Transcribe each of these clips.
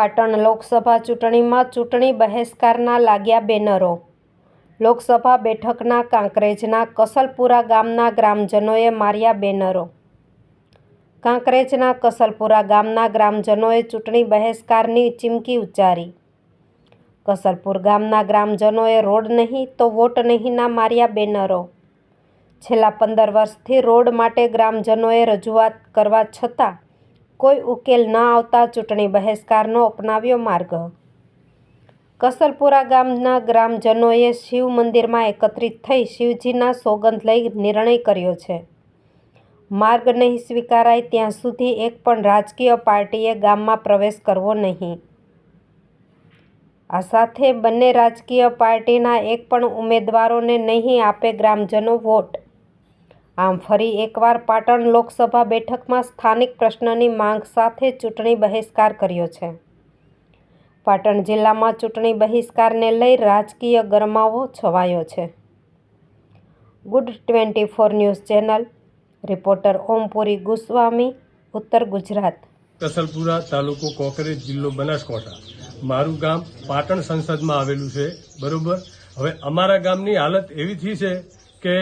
પાટણ લોકસભા ચૂંટણીમાં ચૂંટણી બહિષ્કારના લાગ્યા બેનરો. લોકસભા બેઠકના કાંકરેજના કસલપુરા ગામના ગ્રામજનોએ માર્યા બેનરો. કાંકરેજના કસલપુરા ગામના ગ્રામજનોએ ચૂંટણી બહેસ્કારની ચીમકી ઉચ્ચારી. કસલપુર ગામના ગ્રામજનોએ રોડ નહીં તો વોટ નહીંના માર્યા બેનરો. છેલ્લા પંદર વર્ષથી રોડ માટે ગ્રામજનોએ રજૂઆત કરવા છતાં કોઈ ઉકેલ ન આવતા ચૂંટણી બહિષ્કારનો અપનાવ્યો માર્ગ. કસલપુરા ગામના ગ્રામજનોએ શિવ મંદિરમાં એકત્રિત થઈ શિવજીના સોગંદ લઈ નિર્ણય કર્યો છે. માર્ગ નહીં સ્વીકારાય ત્યાં સુધી એક પણ રાજકીય પાર્ટીએ ગામમાં પ્રવેશ કરવો નહીં. આ સાથે બંને રાજકીય પાર્ટીના એક પણ ઉમેદવારોને નહીં આપે ગ્રામજનો વોટ. આમ ફરી એકવાર પાટણ લોકસભા બેઠકમાં સ્થાનિક પ્રશ્નની માંગ સાથે ચૂંટણી બહિષ્કાર કર્યો છે. પાટણ જિલ્લામાં ચૂંટણી બહિષ્કારને લઈ રાજકીય ગરમાવો છવાયો છે. Good twenty four news channel, reporter Ompuri Goswami, ઉત્તર ગુજરાત. કસલપુરા તાલુકો કોકરેજ જિલ્લો બનાસકાંઠા. મારું ગામ પાટણ સંસદમાં આવેલું છે, બરોબર? હવે અમારા ગામની હાલત એવી થઈ છે કે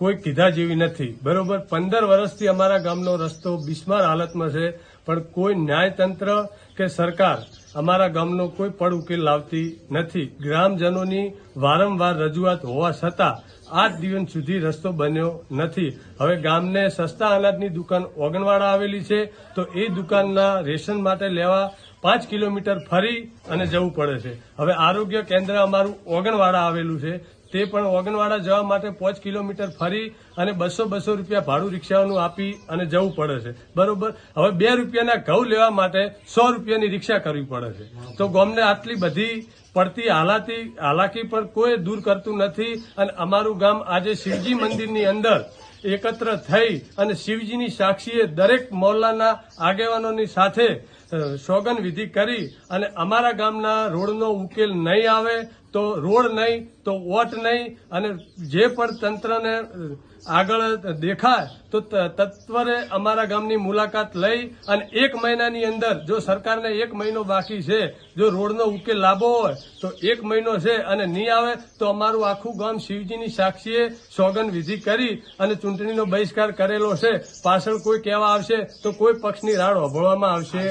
કોઈ કીધા જેવી નથી. બરોબર? પંદર વર્ષથી અમારા ગામનો રસ્તો બિસ્માર હાલતમાં છે, પણ કોઈ ન્યાયતંત્ર કે સરકાર અમારા ગામનો કોઈ પડ ઉકેલ લાવતી નથી. ગ્રામજનોની વારંવાર રજૂઆત હોવા છતાં આજ દિવસ સુધી રસ્તો બન્યો નથી. હવે ગામને સસ્તા અનાજની દુકાન ઓગણવાડા આવેલી છે, તો એ દુકાનના રેશન માટે લેવા પાંચ કિલોમીટર ફરી અને જવું પડે છે. હવે આરોગ્ય કેન્દ્ર અમારું ઓગણવાડા આવેલું છે તે પણ ઓગણવાડા જવા માટે પાંચ કિલોમીટર ફરી અને બસો બસો રૂપિયા ભાડું રિક્ષાઓનું આપી અને જવું પડે છે. બરોબર? હવે બે રૂપિયાના ઘઉં લેવા માટે સો રૂપિયાની રિક્ષા કરવી પડે છે. તો ગોમને આટલી બધી પડતી હાલાતી, હાલાકી પણ કોઈ દૂર કરતું નથી અને અમારું ગામ આજે શિવજી મંદિરની અંદર એકત્ર થઈ અને શિવજીની સાક્ષીએ દરેક મોહલ્લાના આગેવાનોની સાથે સોગન વિધિ કરી અને અમારા ગામના રોડનો ઉકેલ નહીં આવે તો રોડ નહીં તો વોટ નહીં અને જે પણ તંત્રને આગળ દેખાય તો તત્વરે અમારા ગામની મુલાકાત લઈ અને એક મહિનાની અંદર જો સરકારને એક મહિનો બાકી છે જો રોડનો ઉકેલ લાવવો હોય તો એક મહિનો છે અને નહીં આવે તો અમારું આખું ગામ શિવજીની સાક્ષીએ સોગન વિધિ કરી અને ચૂંટણીનો બહિષ્કાર કરેલો છે. પાછળ કોઈ કહેવા આવશે તો કોઈ પક્ષની રાડ હોભળવામાં આવશે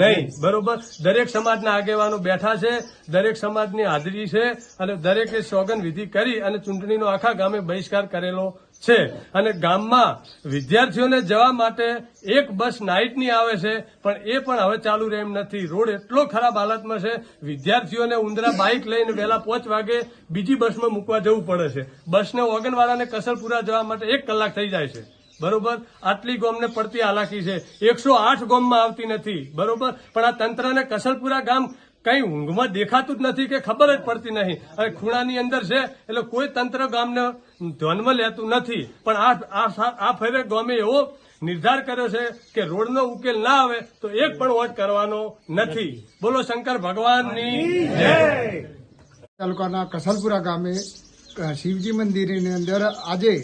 નહીં. બરોબર? દરેક સમાજના આગેવાનો બેઠા છે દરેક સમાજની હાજરી છે અને દરેકે સોગન વિધિ કરી અને ચૂંટણીનો આખા ગામે બહિષ્કાર કરેલો છે. અને ગામમાં વિદ્યાર્થીઓને જવા માટે એક બસ નાઇટની આવે છે, પણ એ પણ હવે ચાલુ રહે એમ નથી. રોડ એટલો ખરાબ હાલતમાં છે, વિદ્યાર્થીઓને ઉંદરા બાઇક લઈને વહેલા પાંચ વાગે બીજી બસમાં મૂકવા જવું પડે છે. બસને ઓગણવાળાને કસલપુરા જવા માટે એક કલાક થઈ જાય છે. બરોબર? આટલી ગોમને પડતી હાલાકી છે. એકસો આઠ ગોમમાં આવતી નથી. બરોબર? પણ આ તંત્રને કસલપુરા ગામ કઈ ઊંઘમાં દેખાતું જ નથી કે ખબર જ પડતી નહીં. અને ખૂણાની અંદર છે, એટલે કોઈ તંત્ર ગામને ધ્યાનમાં લેતું નથી. પણ આ આ ફેરે ગમે એવો નિર્ધાર કર્યો છે કે રોડનો ઉકેલ ના આવે તો એક પણ વોટ કરવાનો નથી. બોલો શંકર ભગવાનની તાલુકાના કસલપુરા ગામે શિવજી મંદિરની અંદર આજે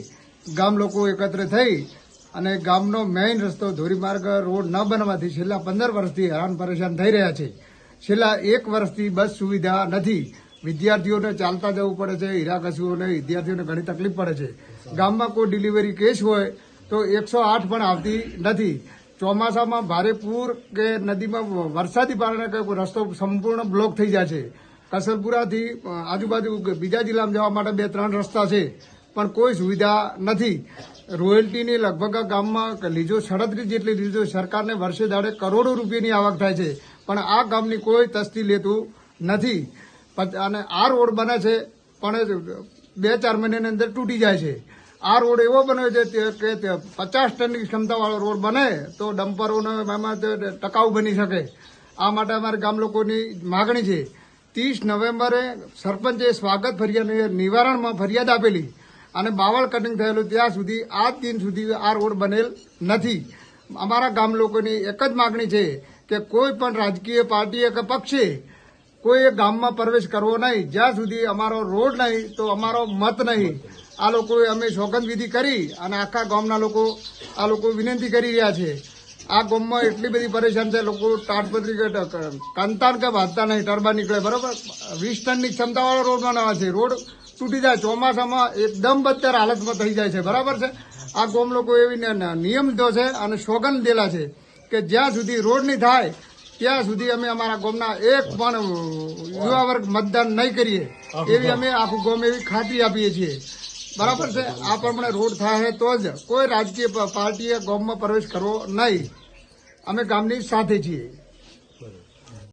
ગામ લોકો એકત્ર થઈ અને ગામનો મેઇન રસ્તો ધોરીમાર્ગ રોડ ન બનવાથી છેલ્લા પંદર વર્ષથી હેરાન પરેશાન થઈ રહ્યા છે. છેલ્લા એક વર્ષથી બસ સુવિધા નથી. વિદ્યાર્થીઓને ચાલતા જવું પડે છે, હીરાકસુઓને વિદ્યાર્થીઓને ઘણી તકલીફ પડે છે. ગામમાં કોઈ ડિલિવરી કેસ હોય તો એકસો આઠ પણ આવતી નથી. ચોમાસામાં ભારે પૂર કે નદીમાં વરસાદી કારણે કોઈ રસ્તો સંપૂર્ણ બ્લોક થઈ જાય છે. કસલપુરાથી આજુબાજુ બીજા જિલ્લામાં જવા માટે બે ત્રણ રસ્તા છે, પણ કોઈ સુવિધા નથી. રોયલ્ટીની લગભગ ગામમાં લીજો સડત્રીસ જેટલી લીજો સરકારને વર્ષે દાડે કરોડો રૂપિયાની આવક થાય છે, પણ આ ગામની કોઈ તસ્તી લેતું નથી. અને આ રોડ બને છે, પણ બે ચાર મહિનાની અંદર તૂટી જાય છે. આ રોડ એવો બન્યો છે કે પચાસ ટનની ક્ષમતાવાળો રોડ બને તો ડમ્પરોને એમાં ટકાઉ બની શકે. આ માટે અમારે ગામ લોકોની માગણી છે. ત્રીસ નવેમ્બરે સરપંચે સ્વાગત ફરિયાદ નિવારણમાં ફરિયાદ આપેલી અને બાવળ કટિંગ થયેલું ત્યાં સુધી આજ દિન સુધી આ રોડ બનેલ નથી. અમારા ગામ લોકોની એક જ માગણી છે કે કોઈ પણ રાજકીય પાર્ટીએ કે પક્ષે કોઈ ગામમાં પ્રવેશ કરવો નહીં. જ્યાં સુધી અમારો રોડ નહીં, તો અમારો મત નહીં. આ લોકોએ અમે સોગંદ વિધિ કરી અને આખા ગામના લોકો આ લોકો વિનંતી કરી રહ્યા છે. આ ગામમાં એટલી બધી પરેશાન છે, લોકો તાટપત્રી કંતાન કે વાંચતા નહીં ટરબા નીકળે, બરોબર? વીસ ટનની ક્ષમતાવાળો રોડ બનાવવા છે. રોડ તૂટી જાય, ચોમાસામાં એકદમ બદતર હાલતમાં થઈ જાય છે. બરાબર છે? આ ગામ લોકો એવી નિયમ લીધો છે અને સોગન દેલા છે કે જ્યાં સુધી રોડ નહીં થાય ત્યાં સુધી અમે અમારા ગામના એક પણ યુવા વર્ગ મતદાન નહીં કરીએ. એવી અમે આખું ગામ એવી ખાતરી આપીએ છીએ. બરાબર છે? આ પ્રમાણે રોડ થાય તો જ કોઈ રાજકીય પાર્ટીએ ગામમાં પ્રવેશ કરવો નહીં. અમે ગામની સાથે છીએ.